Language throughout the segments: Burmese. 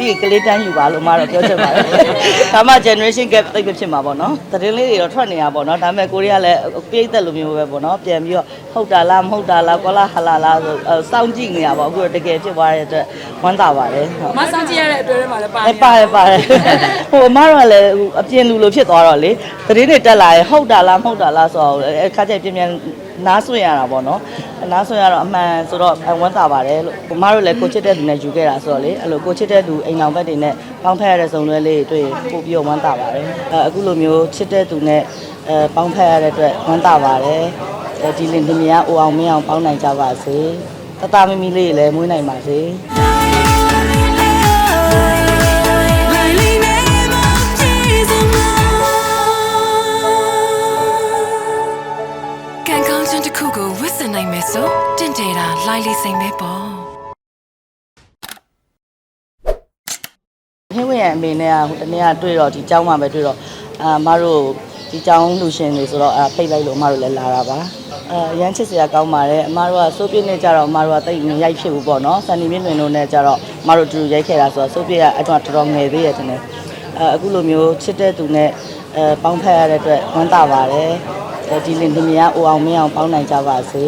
ပြီးရင်ကလေးတန်းယူပါလို့အမတော့ပြောချင်ပါတယ်ဒါမှ generation gap သိပ်မဖြစ်မှာပေါ့နော်သတင်းလေးတွေတော့ထွက်နေတာပေါ့နော်ဒါပေမဲ့ကိုရီးယားလည်းပြိတ်သက်လိုမျိုးပဲပေါ့နော်ပြန်ပြီးတော့ဟုတ်တာလားမဟုတ်တာလားကောလာဟလာလားဆိုအဲစောင့်ကြည့်နေတာပေါ့အခုတော့တကယ်ဖြစ်သွားတဲ့အတွက်ဝမ်းသာပါတယ်ဟုတ်မဆောင်ကြည့်ရတဲ့အတွဲထဲမှာလည်းပါအဲပါတယ်ပါတယ်ဟိုအမတို့ကလည်းဟိုအပြင်လူလိုဖြစ်သွားတော့လေသတင်းတွေတက်လာရင်ဟုတ်တာလားမဟုတ်တာလားဆိုတော့အခါကျရင်ပြန်ပြန်နားဆွင့်ရတာပေါ့နော် နားဆွင့်ရတော့အမှန်ဆိုတော့အဝမ်းသာပါတယ်လို့အမတို့လည်းကိုချစ်တဲ့သူနဲ့ယူခဲ့တာဆိုတော့လေအဲ့လိုကိုချစ်တဲ့သူအိမ်အောင်ဘက်တွေနဲ့ပေါင်းဖက်ရတဲ့ဇုံလွဲလေးတွေတွေ့ပို့ပြီးတော့ဝမ်းသာပါတယ်အဲအခုလိုမျိုးချစ်တဲ့သူနဲ့အဲပေါင်းဖက်ရတဲ့အတွက်ဝမ်းသာပါတယ်အဲဒီလင်ဒီမယာအိုအောင်မင်းအောင်ပေါင်းနိုင်ကြပါစေတတမမီလေးလည်းမွေးနိုင်ပါစေ ဝတ်ဆင်နိုင်မယ်ဆိုတင့်တယ်တာလိုင်းလေးစိမ်ပဲပေါ့ ဟင်းဝင်ရအမေနဲ့ကဟိုတနေ့ကတွေ့တော့ဒီเจ้าမှာပဲတွေ့တော့အာမတို့ဒီเจ้าလူရှင်တွေဆိုတော့အာဖိတ်လိုက်လို့အမတို့လည်းလာတာပါအာရမ်းချစ်စရာကောင်းပါတယ်အမတို့ကစိုးပြည့်နဲ့ကြတော့အမတို့ကတိတ်မရိုက်ဖြစ်ဘူးပေါ့နော်စန်နီမြင့်လွင်တို့နဲ့ကြတော့အမတို့တူတူရိုက်ခဲ့တာဆိုတော့စိုးပြည့်ကအတော့တော်တော်ငယ်သေးရဲ့တင်တယ်အာအခုလိုမျိုးချစ်တဲ့သူနဲ့အဲပေါင်းဖက်ရတဲ့အတွက်ဝမ်းသာပါတယ်အဲ ဒီလင်ဒီမယာအိုအောင်မင်းအောင်ပေါင်းနိုင်ကြပါစေ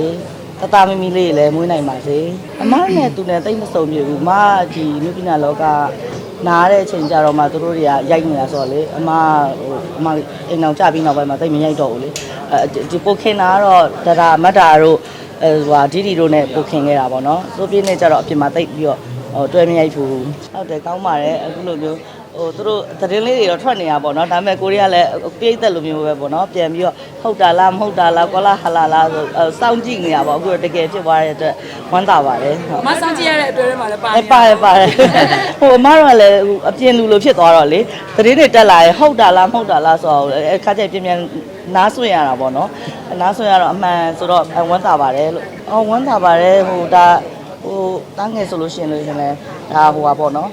တတမမီလေးလည်းမွေးနိုင်ပါစေအမနဲ့သူနဲ့တိတ်မစုံပြဘူးအမဒီနုပညာလောကနားတဲ့အချိန်ကြတော့မှသူတို့တွေကရိုက်နေတာဆိုတော့လေအမဟိုအမအိမ်အောင်ကြပြီးနောက်ပိုင်းမှာတိတ်မရိုက်တော့ဘူးလေအဲဒီပိုခင်တာကတော့ဒရာမတ်တာတို့အဲဟိုဒီဒီတို့နဲ့ပိုခင်ခဲ့တာပေါ့နော်စိုးပြင်းနဲ့ကြတော့အပြင်မှာတိတ်ပြီးတော့ဟိုတွဲမရိုက်ဘူးဟုတ်တယ်ကောင်းပါတယ်အခုလိုမျိုး ဟိုသူတို့သတင်းလေးတွေတော့ထွက်နေတာပေါ့နော်ဒါပေမဲ့ကိုရီးယားလည်းပြိတ်သက်လိုမျိုးပဲပေါ့နော်ပြန်ပြီးတော့ဟုတ်တာလားမဟုတ်တာလားကောလာဟလာလားဆိုအဲစောင့်ကြည့်နေတာပေါ့အခုတော့တကယ်ဖြစ်သွားတဲ့အတွက်ဝမ်းသာပါတယ်ဟုတ်မဆောင်ကြည့်ရတဲ့အတွဲထဲမှာလည်းပါအဲပါတယ်ပါတယ်ဟိုအမတို့ကလည်းဟိုအပြင်လူလိုဖြစ်သွားတော့လေသတင်းတွေတက်လာရင်ဟုတ်တာလားမဟုတ်တာလားဆိုတော့အခါကျရင်ပြန်ပြန်နားဆွင့်ရတာပေါ့နော်နားဆွင့်ရတော့အမှန်ဆိုတော့အဝမ်းသာပါတယ်လို့အော်ဝမ်းသာပါတယ်ဟိုဒါဟိုတန်းငယ်ဆိုလို့ရှိရင်လို့ရှင်လဲဒါဟိုပါပေါ့နော်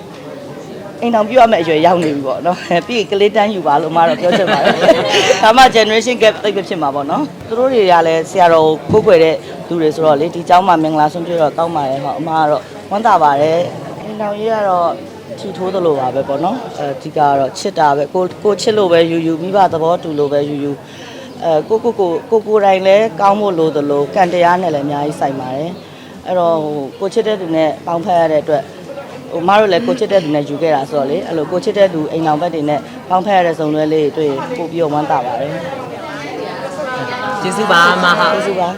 အိမ်တော်ပြရမယ့်အရွယ်ရောက်နေပြီပေါ့နော်ပြီးရင်ကလေးတန်းယူပါလို့အမတော့ပြောချင်ပါတယ်ဒါမှ generation gap သိပ်မဖြစ်မှာပေါ့နော်သူတို့တွေကလည်းဆရာတော်ကိုကိုးကွယ်တဲ့လူတွေဆိုတော့လေဒီเจ้าမှာမင်္ဂလာဆုံးပြတော့ကောင်းပါတယ်ဟောအမကတော့ဝမ်းသာပါတယ်အိမ်တော်ကြီးကတော့ထီထိုးသလိုပါပဲပေါ့နော်အဲဒီကတော့ချစ်တာပဲကိုကိုချစ်လို့ပဲယူယူမိဘသဘောတူလို့ပဲယူယူအဲကိုကိုကိုကိုကိုတိုင်းလည်းကောင်းဖို့လိုသလိုကံတရားနဲ့လည်းအများကြီးဆိုင်ပါတယ်အဲ့တော့ဟိုကိုချစ်တဲ့သူနဲ့ပေါင်းဖက်ရတဲ့အတွက် ဟိုမတို့လည်းကိုချစ်တဲ့သူနဲ့ယူခဲ့တာဆိုတော့လေအဲ့လိုကိုချစ်တဲ့သူအိမ်အောင်ဘက်တွေနဲ့ပေါင်းဖက်ရတဲ့ဇုံလွဲလေးတွေတွေ့ပို့ပြီးတော့ဝမ်းသာပါတယ်ကျေးဇူးပါမဟာကျေးဇူးပါ